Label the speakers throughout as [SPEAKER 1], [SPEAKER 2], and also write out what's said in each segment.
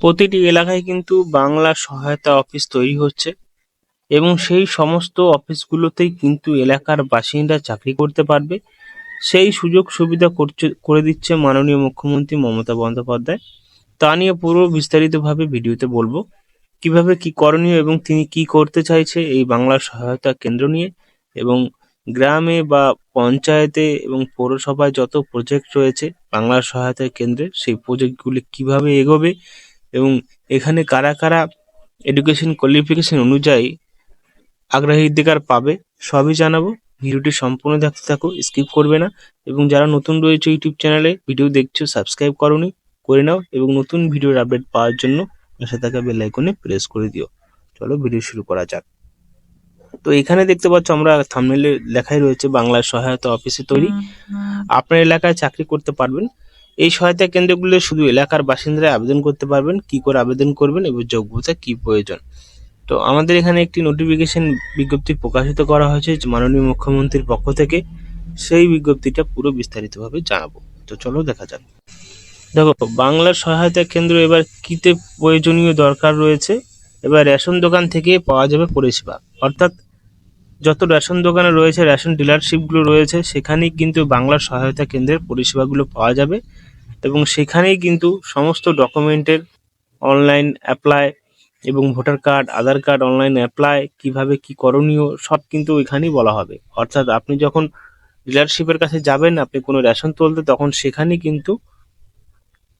[SPEAKER 1] প্রতিটি এলাকায় কিন্তু বাংলা সহায়তা অফিস তৈরি হচ্ছে এবং সেই সমস্ত অফিসগুলোতেই কিন্তু এলাকার বাসিন্দা চাকরি করতে পারবে। সেই সুযোগ সুবিধা করছে, করে দিচ্ছে মাননীয় মুখ্যমন্ত্রী মমতা বন্দ্যোপাধ্যায়। তা নিয়ে পুরো বিস্তারিতভাবে ভিডিওতে বলব। কীভাবে কি করণীয় এবং তিনি কি করতে চাইছে এই বাংলা সহায়তা কেন্দ্র নিয়ে এবং গ্রামে বা পঞ্চায়েতে এবং পৌরসভায় যত প্রজেক্ট রয়েছে বাংলা সহায়তা কেন্দ্রে, সেই প্রজেক্টগুলি কীভাবে এগোবে এবং এখানে কারা কারা এডুকেশন কোয়ালিফিকেশন অনুযায়ী অগ্রাধিকার পাবে সবই জানাব। ভিডিওটি সম্পূর্ণ দেখতে থাকো স্কিপ করবে না। এবং যারা নতুন রয়েছে ইউটিউব চ্যানেলে ভিডিও দেখছ সাবস্ক্রাইব করোনি করে নাও এবং নতুন ভিডিওর আপডেট পাওয়ার জন্য পাশে থাকা বেল আইকনে প্রেস করে দিও। চলো ভিডিও শুরু করা যাক। তো এখানে দেখতে পাচ্ছ আমরা থামনেলে লেখাই রয়েছে বাংলা সহায়তা অফিসে তৈরি। আপনার এলাকায় চাকরি করতে পারবেন। এই সহায়তা কেন্দ্রগুলো শুধু এলাকার বাসিন্দারা আবেদন করতে পারবেন, কি করে আবেদন করবেন এবং যোগ্যতা কি প্রয়োজন। তো আমাদের এখানে একটি নোটিফিকেশন বিজ্ঞপ্তি প্রকাশিত করা হয়েছে মাননীয় মুখ্যমন্ত্রীর পক্ষ থেকে। সেই বিজ্ঞপ্তিটা পুরো বিস্তারিতভাবে জানাব। তো চলো দেখা যাক। দেখো, বাংলার সহায়তা কেন্দ্র এবার কিতে প্রয়োজনীয় দরকার রয়েছে? এবার রেশন দোকান থেকে পাওয়া যাবে পরিষেবা। অর্থাৎ যত রেশন দোকানে রয়েছে, রেশন ডিলারশিপগুলো রয়েছে, সেখানেই কিন্তু বাংলার সহায়তা কেন্দ্রের পরিষেবাগুলো পাওয়া যাবে। এবং সেখানেই কিন্তু সমস্ত ডকুমেন্টের অনলাইন অ্যাপ্লাই এবং voter card Aadhaar card online apply কীভাবে কি করণীয়, সব কিন্তু এখানেই বলা হবে। অর্থাৎ আপনি যখন ডিলারশিপের কাছে যাবেন, আপনি কোনো রেশন তুলতে, তখন সেখানেই কিন্তু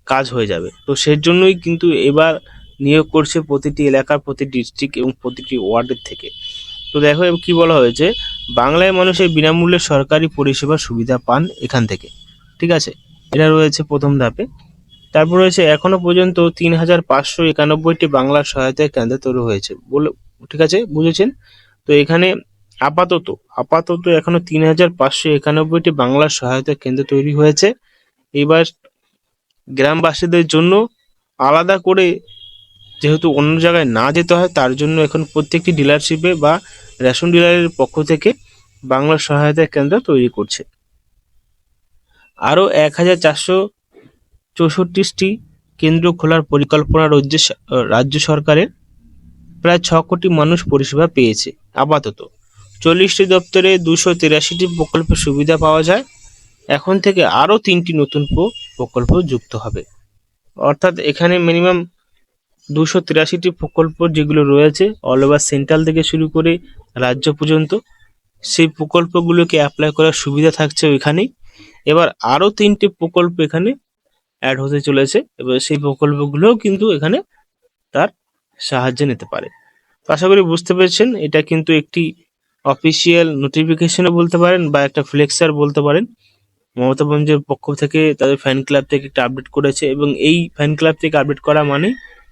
[SPEAKER 1] কাজ হয়ে যাবে। তো সেই জন্যই কিন্তু এবার নিয়োগ করছে প্রতিটি এলাকার প্রতি ডিস্ট্রিক্ট এবং প্রতিটি ওয়ার্ডের থেকে। তো দেখো কি বলা হয়েছে? বাংলায় মানুষের বিনামূল্যে সরকারি পরিষেবার সুবিধা পান এখান থেকে। ঠিক আছে? এটা রয়েছে প্রথম ধাপে। তারপর রয়েছে, এখনও পর্যন্ত তিন হাজার পাঁচশো একানব্বইটি বাংলা সহায়তা কেন্দ্র তৈরি হয়েছে। বলে, ঠিক আছে? বুঝেছেন? তো এখানে আপাতত আপাতত এখনও তিন হাজার পাঁচশো একানব্বইটি বাংলা সহায়তা কেন্দ্র তৈরি হয়েছে। এবার গ্রামবাসীদের জন্য আলাদা করে যেহেতু অন্য জায়গায় না যেতে হয়, তার জন্য এখন প্রত্যেকটি ডিলারশিপে বা রেশন ডিলারের পক্ষ থেকে বাংলা সহায়তা কেন্দ্র তৈরি করছে। আরও এক হাজার চারশো চৌষট্টিটি কেন্দ্র খোলার পরিকল্পনা রাজ্য রাজ্য সরকারের প্রায় ছ কোটি মানুষ পরিষেবা পেয়েছে, আপাতত। চল্লিশটি দপ্তরে দুশো তিরাশিটি প্রকল্পের সুবিধা পাওয়া যায়। এখন থেকে আরও তিনটি নতুন প্রকল্প যুক্ত হবে। অর্থাৎ এখানে মিনিমাম দুশো তিরাশিটি প্রকল্প যেগুলো রয়েছে অল ওভার সেন্ট্রাল থেকে শুরু করে রাজ্য পর্যন্ত, সেই প্রকল্পগুলোকে অ্যাপ্লাই করার সুবিধা থাকছে ওইখানেই। এবার আরও তিনটি প্রকল্প এখানে অ্যাড হতে চলেছে। এবার সেই প্রকল্পগুলোও কিন্তু এখানে তার সাহায্য নিতে পারে। তো আশা করি বুঝতে পেরেছেন, এটা কিন্তু একটি অফিসিয়াল নোটিফিকেশনও বলতে পারেন বা একটা ফ্লেক্সার বলতে পারেন। মমতা বন্দ্যোপাধ্যায়ের পক্ষ থেকে তাদের ফ্যান ক্লাব থেকে একটা আপডেট করেছে এবং এই ফ্যান ক্লাব থেকে আপডেট করা মানে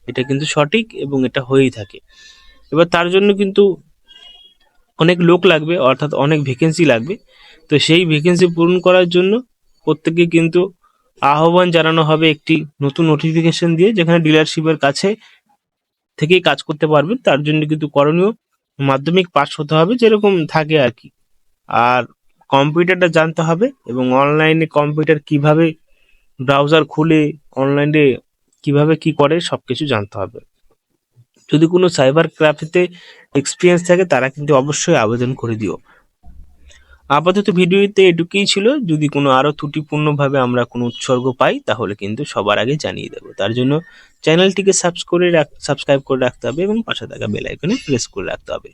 [SPEAKER 1] এটা কিন্তু সঠিক এবং এটা হয়েই থাকে। এবার তার জন্য কিন্তু অনেক লোক লাগবে, অর্থাৎ অনেক ভ্যাকেন্সি লাগবে। তো সেই ভ্যাকেন্সি পূরণ করার জন্য প্রত্যেককে কিন্তু আহ্বান জানানো হবে একটি নতুন নোটিফিকেশন দিয়ে, যেখানে ডিলারশিপের কাছে থেকেই কাজ করতে পারবেন। তার জন্য কিন্তু করণীয় মাধ্যমিক পাস হতে হবে, যেরকম থাকে আর কি। আর কম্পিউটারটা জানতে হবে এবং অনলাইনে কম্পিউটার কীভাবে ব্রাউজার খুলে অনলাইনে কীভাবে কি করে সব কিছু জানতে হবে। যদি কোনো সাইবার ক্রাফিতে এক্সপিরিয়েন্স থাকে, তারা কিন্তু অবশ্যই আবেদন করে দিও। আপাতত ভিডিওতে এটুকুই ছিল। যদি কোনো আরও ত্রুটিপূর্ণভাবে আমরা কোনো উৎসর্গ পাই, তাহলে কিন্তু সবার আগে জানিয়ে দেবো। তার জন্য চ্যানেলটিকে সাবস্ক্রাইব করে রাখ সাবস্ক্রাইব করে রাখতে হবে এবং পাশে থাকা বেল আইকনে প্রেস করে রাখতে হবে।